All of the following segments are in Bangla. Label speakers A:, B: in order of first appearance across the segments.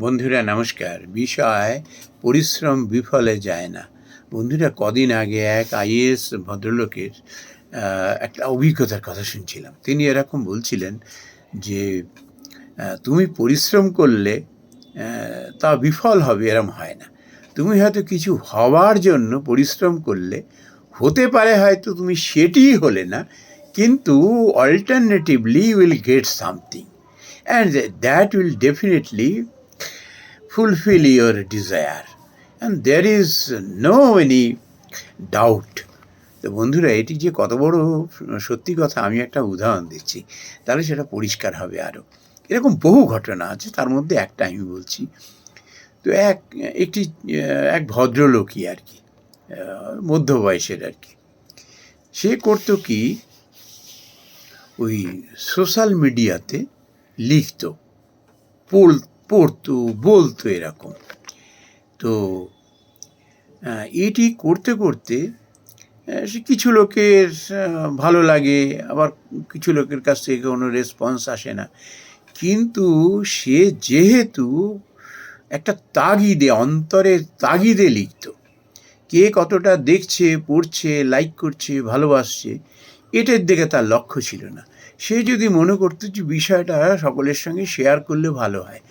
A: বন্ধুরা, নমস্কার। বিষয়, পরিশ্রম বিফলে যায় না। বন্ধুরা, কদিন আগে এক আইএস ভদ্রলোকের একটা অভিজ্ঞতার কথা শুনছিলাম। তিনি এরকম বলছিলেন যে তুমি পরিশ্রম করলে তা বিফল হবে, এরম হয় না। তুমি হয়তো কিছু হওয়ার জন্য পরিশ্রম করলে, হতে পারে হয়তো তুমি সেটিই হলে না, কিন্তু alternatively will get something and that will definitely fulfill your desire. And there is no any doubt. তো বন্ধুরা, এটি যে কত বড় সত্যি কথা, আমি একটা উদাহরণ দিচ্ছি। তাহলে সেটা পরিষ্কার হবে আরও এরকম বহু ঘটনা আছে, তার মধ্যে একটা আমি বলছি। তো এক, একটি, এক ভদ্রলোকই আর কি মধ্য বয়সের আর কি। সে করতো কি, ওই সোশ্যাল মিডিয়াতে লিখতো পড় পড়তো, বলতো এরকম। তো এটি করতে করতে কিছু লোকের ভালো লাগে, আবার কিছু লোকের কাছ থেকে কোনো রেসপন্স আসে না। কিন্তু সে যেহেতু একটা তাগিদে, অন্তরের তাগিদে লিখতো, কে কতটা দেখছে, পড়ছে লাইক করছে, ভালোবাসছে, এটার দিকে তার লক্ষ্য ছিল না। সে যদি মনে করতো যে বিষয়টা সকলের সঙ্গে শেয়ার করলে ভালো হয়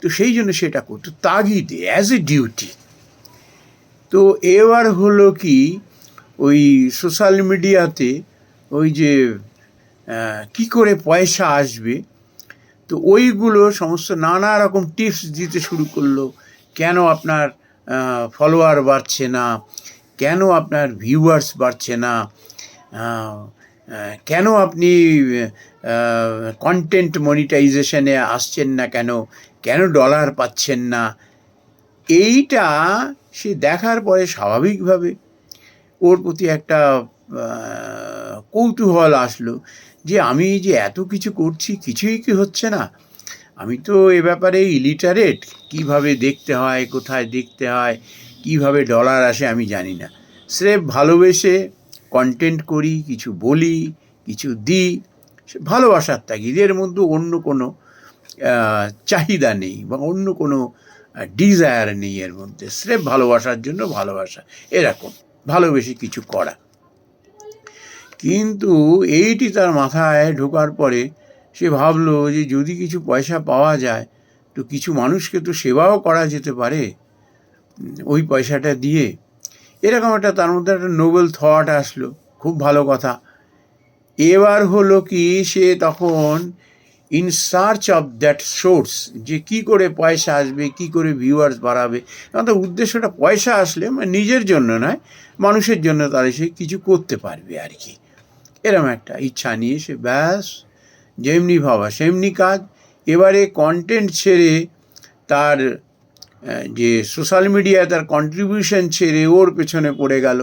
A: তো সেই জন্য সেটা করতো। তাগিদে অ্যাজ এ ডিউটি তো এবার হলো কি, ওই সোশ্যাল মিডিয়াতে ওই যে কি করে পয়সা আসবে, তো ওইগুলো সমস্ত নানা রকম টিপস দিতে শুরু করল। কেন আপনার ফলোয়ার বাড়ছে না? কেন আপনার ভিউয়ার্স বাড়ছে না? কেন আপনি কন্টেন্ট মনিটাইজেশনে আসছেন না কেন? কেন ডলার পাচ্ছেন না? এইটা সে দেখার পরে স্বাভাবিকভাবে ওর প্রতি একটা কৌতূহল আসলো যে আমি যে এত কিছু করছি কিছুই কি হচ্ছে না? আমি তো এ ব্যাপারে ইলিটারেট কীভাবে দেখতে হয়, কোথায় দেখতে হয়, কীভাবে ডলার আসে আমি জানি না। স্রেফ ভালোবেসে কন্টেন্ট করি, কিছু বলি, কিছু দিই ভালোবাসার তাগিদের মধ্যে অন্য কোনো চাহিদা নেই বা অন্য কোনো ডিজায়ার নেই এর মধ্যে। স্রেফ ভালোবাসার জন্য ভালোবাসা। এরকম, ভালোবেসে কিছু করা। কিন্তু এইটি তার মাথায় ঢোকার পরে সে ভাবলো যে যদি কিছু পয়সা পাওয়া যায়, তো কিছু মানুষকে তো সেবাও করা যেতে পারে ওই পয়সাটা দিয়ে। এরকম একটা, তার মধ্যে একটা নোবেল থট আসলো। খুব ভালো কথা। এবার হলো কি, সে তখন in search of that source যে কি করে পয়সা আসবে, কি করে ভিউয়ার্স বাড়াবে। তার উদ্দেশ্যটা পয়সা আসলে মানে নিজের জন্য নয়, মানুষের জন্য তাহলে সে কিছু করতে পারবে আর কি। এরম একটা ইচ্ছা নিয়ে সে ব্যাস, যেমনি ভাবা সেমনি কাজ। এবারে কন্টেন্ট ছেড়ে তার যে সোশ্যাল মিডিয়ায় তার কন্ট্রিবিউশন ছেড়ে ওর পেছনে পড়ে গেল।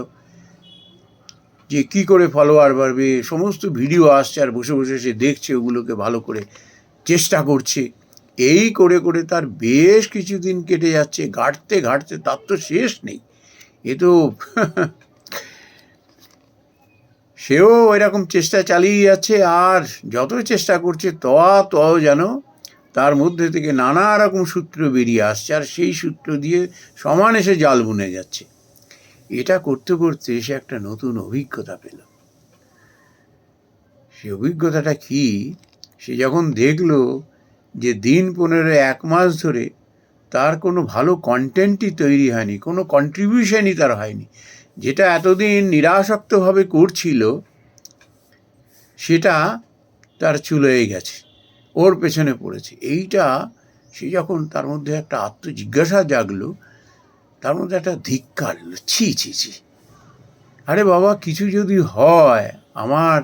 A: যে কি করে ফলোয়ার বাড়বে, সমস্ত ভিডিও আসছে আর বসে বসে সে দেখছে ওগুলোকে ভালো করে চেষ্টা করছে। এই করে করে তার বেশ কিছুদিন কেটে যাচ্ছে, ঘাটতে ঘাটতে তার তো শেষ নেই। এ তো সেও এরকম চেষ্টা চালিয়ে যাচ্ছে আর যত চেষ্টা করছে তয়া তও যেন তার মধ্যে থেকে নানা রকম সূত্র বেরিয়ে আসছে আর সেই সূত্র দিয়ে সমান এসে জাল বুনে যাচ্ছে। এটা করতে করতে সে একটা নতুন অভিজ্ঞতা পেল। সে অভিজ্ঞতাটা কি? সে যখন দেখল যে দিন পনেরো এক মাস ধরে তার কোনো ভালো কন্টেন্টই তৈরি হয়নি, কোনো কন্ট্রিবিউশনই তার হয়নি, যেটা এতদিন নিরাসক্তভাবে করছিল, সেটা তার চুলোয় গেছে, ওর পেছনে পড়েছে। এইটা সে যখন তার মধ্যে একটা আত্মজিজ্ঞাসা জাগলো তার মধ্যে একটা ধিক্কার, ছি ছি ছি। আরে বাবা, কিছু যদি হয়, আমার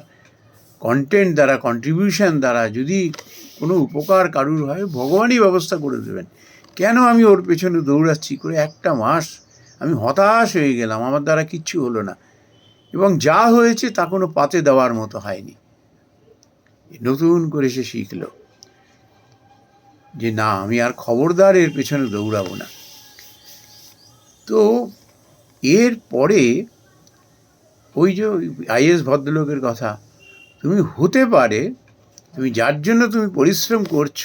A: কন্টেন্ট দ্বারা কন্ট্রিবিউশন দ্বারা যদি কোনো উপকার কারুর হয়, ভগবানই ব্যবস্থা করে দেবেন। কেন আমি ওর পেছনে দৌড়াচ্ছি? করে একটা মাস আমি হতাশ হয়ে গেলাম, আমার দ্বারা কিচ্ছু হলো না। এবং যা হয়েছে, তা কোনো পাতে দেওয়ার মতো হয়নি। নতুন করে সে শিখল যে, না, আমি আর খবরদার এর পেছনে দৌড়াবো না। তো এর পরে ওই যে আইএস ভদ্রলোকের কথা, তুমি হতে পারে, তুমি যার জন্য তুমি পরিশ্রম করছ,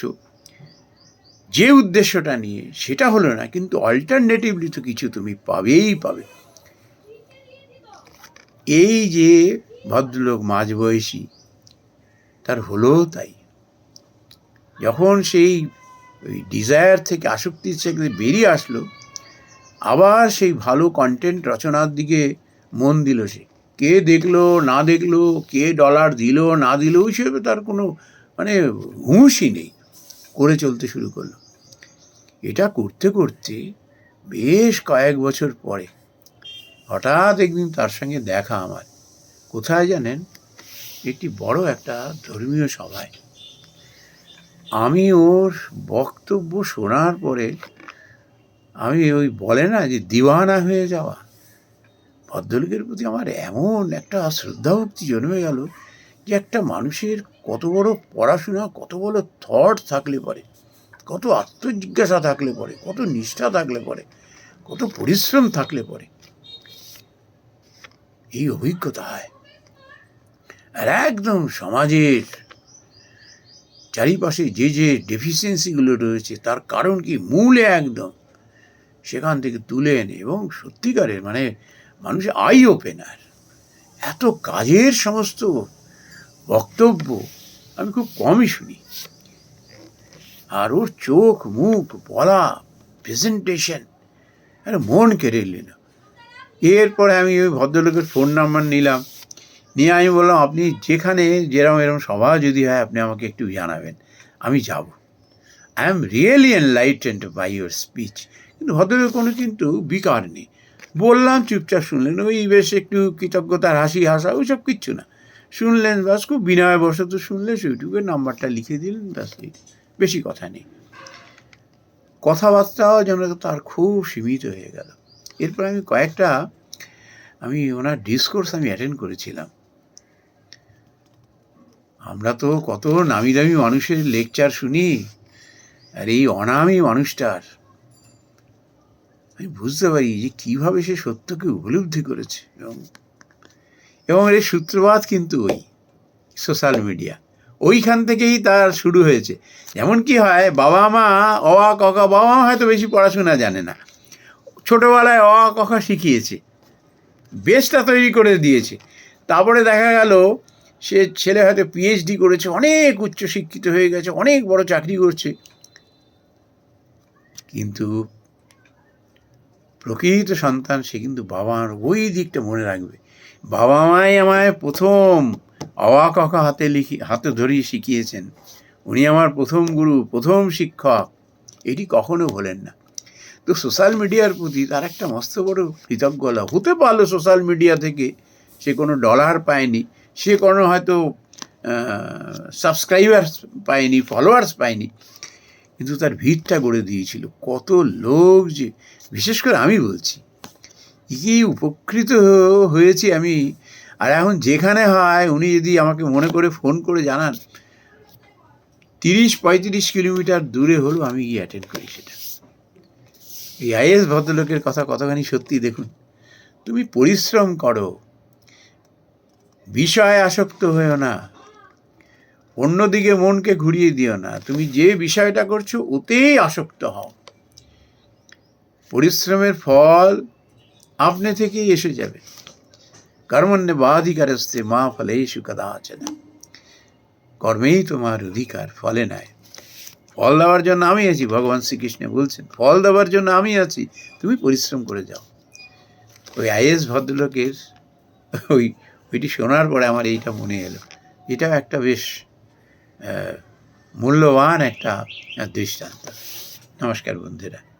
A: যে উদ্দেশ্যটা নিয়ে, সেটা হলো না, কিন্তু অল্টারনেটিভলি তো কিছু তুমি পাবেই পাবে। এই যে ভদ্রলোক মাঝবয়সী তার হলো তাই। যখন সেই ওই ডিজায়ার থেকে আসক্তির থেকে বেরিয়ে আসলো আবার সেই ভালো কন্টেন্ট রচনার দিকে মন দিল সে। কে দেখল, না দেখল, কে ডলার দিল, না দিল হিসেবে তার কোনো মানে হুঁশই নেই। করে চলতে শুরু করল। এটা করতে করতে বেশ কয়েক বছর পরে হঠাৎ একদিন তার সঙ্গে দেখা আমার। কোথায় জানেন? একটি বড় একটা ধর্মীয় সভায়। আমি ওর বক্তব্য শোনার পরে আমি ওই বলে না যে দিওয়ানা হয়ে যাওয়া। ভদ্রলোকের প্রতি আমার এমন একটা শ্রদ্ধাভক্তি জন্মে গেল যে একটা মানুষের কত বড় পড়াশোনা, কত বড় থট থাকলে পরে, কত আত্মজিজ্ঞাসা থাকলে পরে, কত নিষ্ঠা থাকলে পরে, কত পরিশ্রম থাকলে পরে। এই অভিজ্ঞতা হয়। আর একদম সমাজের চারিপাশে যে যে ডেফিসিয়েন্সিগুলো রয়েছে, তার কারণ কি? মূলে একদম। সেখান থেকে তুলে এনে এবং সত্যিকারের মানে মানুষ আই ওপেনার এত কাজের সমস্ত বক্তব্য আমি খুব কমই শুনি। আর ওর চোখ, মুখ, বলা প্রেজেন্টেশন আরে মন কেড়ে নিল এরপরে আমি ওই ভদ্রলোকের ফোন নাম্বার নিলাম। নিয়ে আমি বললাম, আপনি যেখানে যেরকম এরকম সভা যদি হয়, আপনি আমাকে একটু জানাবেন। আমি যাব। I am really enlightened by your speech কিন্তু ভদ্রলোক কোনো কিন্তু বিকার নেই। বললাম, চুপচাপ শুনলেন। ওই বেশ একটু কৃতজ্ঞতার হাসি, হাসা, ওইসব কিচ্ছু না। শুনলেন ব্যাস খুব বিনয় বশত শুনলে সেইটুকুর নাম্বারটা লিখে দিলেন, ব্যাস। বেশি কথা নেই। কথাবার্তাও যেন তার খুব সীমিত হয়ে গেল। এরপর আমি কয়েকটা, আমি ওনার ডিসকোর্স আমি অ্যাটেন্ড করেছিলাম। আমরা তো কত নামি দামি মানুষের লেকচার শুনি, আর এই অনামি মানুষটার আমি বুঝতে পারি যে কীভাবে সে সত্যকে উপলব্ধি করেছে। এবং এবং এর সূত্রপাত কিন্তু ওই সোশ্যাল মিডিয়া ওইখান থেকেই তার শুরু হয়েছে। যেমন কি হয়, বাবা মা অয়া ককা বাবা মা হয়তো বেশি পড়াশোনা জানে না। ছোটোবেলায় অয়া ককা শিখিয়েছে। বেসটা তৈরি করে দিয়েছে। তারপরে দেখা গেল, সে ছেলে হয়তো পিএইচডি করেছে, অনেক উচ্চ শিক্ষিত হয়ে গেছে, অনেক বড় চাকরি করছে। কিন্তু প্রকৃত সন্তান, সে কিন্তু বাবার ওই দিকটা মনে রাখবে। বাবা মাই আমায় প্রথম অওয়া ককা হাতে লিখি, হাতে ধরিয়ে শিখিয়েছেন। উনি আমার প্রথম গুরু, প্রথম শিক্ষক। এটি কখনো ভোলেন না। তো সোশ্যাল মিডিয়ার প্রতি তার একটা মস্ত বড় কৃতজ্ঞতা। হতে পারল সোশ্যাল মিডিয়া থেকে, সে কোনো ডলার পায়নি। সে কোনো হয়তো সাবস্ক্রাইবার্স পায়নি ফলোয়ার্স পায়নি। কিন্তু তার ভিড়টা গড়ে দিয়েছিল। কত লোক যে, বিশেষ করে আমি বলছি কি উপকৃত হয়েছি আমি। আর এখন যেখানে হয়, উনি যদি আমাকে মনে করে ফোন করে জানান তিরিশ পঁয়ত্রিশ কিলোমিটার দূরে হলেও আমি গিয়ে অ্যাটেন্ড করি সেটা। এই আইএস ভদ্রলোকের কথা কতখানি সত্যি দেখুন। তুমি পরিশ্রম করো। বিষয়ে আসক্ত হয়েও না। অন্যদিকে মনকে ঘুরিয়ে দিও না। তুমি যে বিষয়টা করছ, ওতেই আসক্ত হও। পরিশ্রমের ফল আপনি থেকেই এসে যাবে। কর্মণ্য বাধিকারস্তে মা ফলে সুখদা আছে না কর্মেই তোমার অধিকার, ফলে নাই ফল দেওয়ার জন্য আমি আছি, ভগবান শ্রীকৃষ্ণ বলছেন। ফল দেওয়ার জন্য আমি আছি, তুমি পরিশ্রম করে যাও। ওই আইএস ভদ্রলোকের ওই, ওইটি শোনার পরে আমার এইটা মনে এলো। এটাও একটা বেশ মূল্যবান একটা দৃষ্টান্ত। নমস্কার বন্ধুরা।